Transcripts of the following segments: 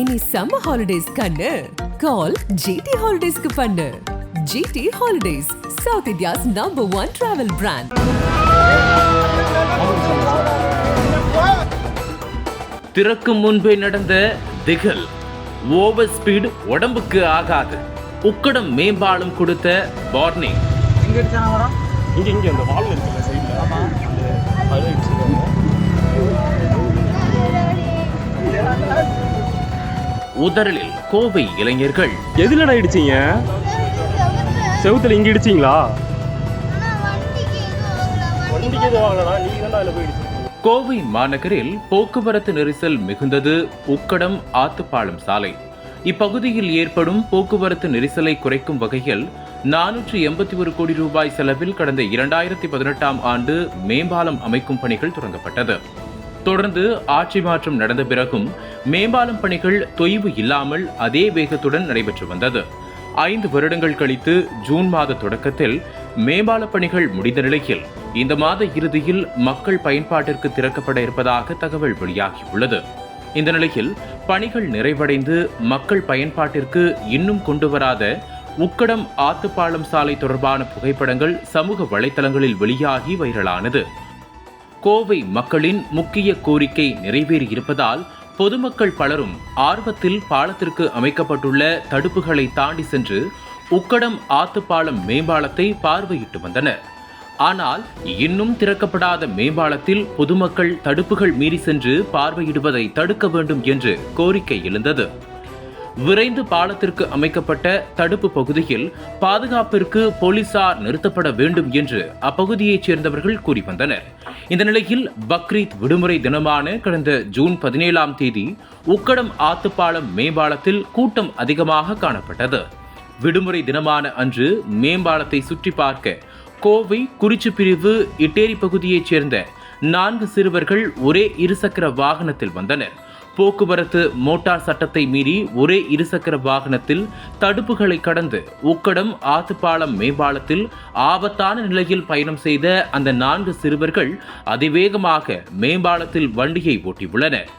இனி summer holidays கண்ணு. கால் GT ஹாலிடேஸ்க்கு பண்ணு. GT holidays south India's number one travel brand திறக்கும் முன்பே நடந்த திகழ் ஓவர் ஸ்பீடு உடம்புக்கு ஆகாது. உக்கடம் மேம்பாலம் கொடுத்த வார்னிங் இங்க இங்க அந்த வால் இருக்குல்ல உதறலில் கோவை இளைஞர்கள். எதுலடா இடிச்சீங்க? செவுத்துல இங்க இடிச்சீங்களா? கோவை மாநகரில் போக்குவரத்து நெரிசல் மிகுந்தது. உக்கடம் ஆத்துப்பாலம் சாலை. இப்பகுதியில் ஏற்படும் போக்குவரத்து நெரிசலை குறைக்கும் வகையில் நானூற்று எண்பத்தி ஒரு கோடி ரூபாய் செலவில் கடந்த இரண்டாயிரத்தி பதினெட்டாம் ஆண்டு மேம்பாலம் அமைக்கும் பணிகள் தொடங்கப்பட்டது. தொடர்ந்து ஆட்சி மாற்றம் நடந்த பிறகும் மேம்பாலம் பணிகள் தொய்வு இல்லாமல் அதே வேகத்துடன் நடைபெற்று வந்தது. ஐந்து வருடங்கள் கழித்து ஜூன் மாத தொடக்கத்தில் மேம்பால பணிகள் முடிந்த நிலையில் இந்த மாத இறுதியில் மக்கள் பயன்பாட்டிற்கு திறக்கப்பட இருப்பதாக தகவல் வெளியாகியுள்ளது. இந்த நிலையில் பணிகள் நிறைவடைந்து மக்கள் பயன்பாட்டிற்கு இன்னும் கொண்டு வராத உக்கடம் ஆத்துப்பாலம் சாலை தொடர்பான புகைப்படங்கள் சமூக வலைதளங்களில் வெளியாகி வைரலானது. கோவை மக்களின் முக்கிய கோரிக்கை நிறைவேறியிருப்பதால் பொதுமக்கள் பலரும் ஆர்வத்தில் பாலத்திற்கு அமைக்கப்பட்டுள்ள தடுப்புகளை தாண்டி சென்று உக்கடம் ஆத்துப்பாலம் மேம்பாலத்தை பார்வையிட்டு வந்தனர். ஆனால் இன்னும் திறக்கப்படாத மேம்பாலத்தில் பொதுமக்கள் தடுப்புகள் மீறி சென்று பார்வையிடுவதை தடுக்க வேண்டும் என்று கோரிக்கை எழுந்தது. விரைந்து பாலத்திற்கு அமைக்கப்பட்ட தடுப்பு பகுதியில் பாதுகாப்பிற்கு போலீசார் நிறுத்தப்பட வேண்டும் என்று அப்பகுதியைச் சேர்ந்தவர்கள் கூறி வந்தனர். இந்த நிலையில் பக்ரீத் விடுமுறை தினமான கடந்த ஜூன் பதினேழாம் தேதி உக்கடம் ஆத்துப்பாலம் மேம்பாலத்தில் கூட்டம் அதிகமாக காணப்பட்டது. விடுமுறை தினமான அன்று மேம்பாலத்தை சுற்றி பார்க்க கோவை குறிச்சி பிரிவு இட்டேரி பகுதியைச் சேர்ந்த நான்கு சிறுவர்கள் ஒரே இருசக்கர வாகனத்தில் வந்தனர். போக்குவரத்து மோட்டார் சட்டத்தை மீறி ஒரே இருசக்கர வாகனத்தில் தடுப்புகளை கடந்து உக்கடம் ஆத்துப்பாலம் மேம்பாலத்தில் ஆபத்தான நிலையில் பயணம் செய்த அந்த நான்கு சிறுவர்கள் அதிவேகமாக மேம்பாலத்தில் வண்டியை ஓட்டியுள்ளனர்.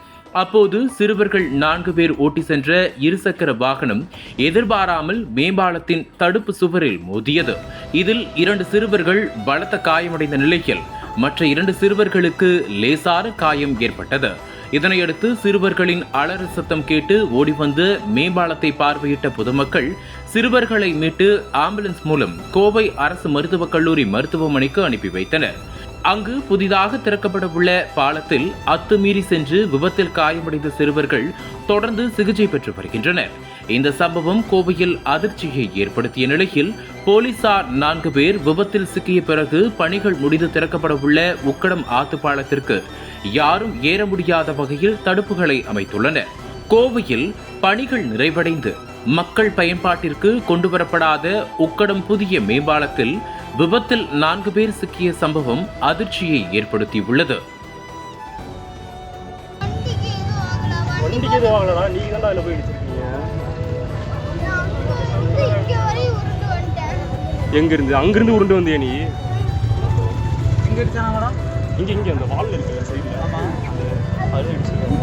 அப்போது சிறுவர்கள் நான்கு பேர் ஓட்டி சென்ற இருசக்கர வாகனம் எதிர்பாராமல் மேம்பாலத்தின் தடுப்பு சுவரில் மோதியது. இதில் இரண்டு சிறுவர்கள் பலத்த காயமடைந்த நிலையில் மற்ற இரண்டு சிறுவர்களுக்கு லேசான காயம் ஏற்பட்டது. இதனையடுத்து சிறுவர்களின் அலறு சத்தம் கேட்டு ஓடிவந்து மேம்பாலத்தை பார்வையிட்ட பொதுமக்கள் சிறுவர்களை மீட்டு ஆம்புலன்ஸ் மூலம் கோவை அரசு மருத்துவக் கல்லூரி மருத்துவமனைக்கு அனுப்பி வைத்தனர். அங்கு புதிதாக திறக்கப்பட உள்ள பாலத்தில் அத்துமீறி சென்று விபத்தில் காயமடைந்த சிறுவர்கள் தொடர்ந்து சிகிச்சை பெற்று வருகின்றனர். இந்த சம்பவம் கோவையில் அதிர்ச்சியை ஏற்படுத்திய நிலையில் போலீசார் நான்கு பேர் விபத்தில் சிக்கிய பிறகு பணிகள் முடிந்து திறக்கப்பட உள்ள உக்கடம் ஆத்து பாலத்திற்கு யாரும் ஏற முடியாத வகையில் தடுப்புகளை அமைத்துள்ளனர். கோவையில் பணிகள் நிறைவடைந்து மக்கள் பயன்பாட்டிற்கு கொண்டுவரப்படாத உக்கடம் புதிய மேம்பாலத்தில் விபத்தில் நான்கு பேர் சிக்கிய சம்பவம் அதிர்ச்சியை ஏற்படுத்தியுள்ளது. எங்க இருந்து அங்க இருந்து உருண்டு வந்தியா நீ? அடிச்சானா மேடம்? இங்க இங்க அந்த வால் இருக்குல்ல சைடுல ஆமா. அது அடிச்சிருக்காங்க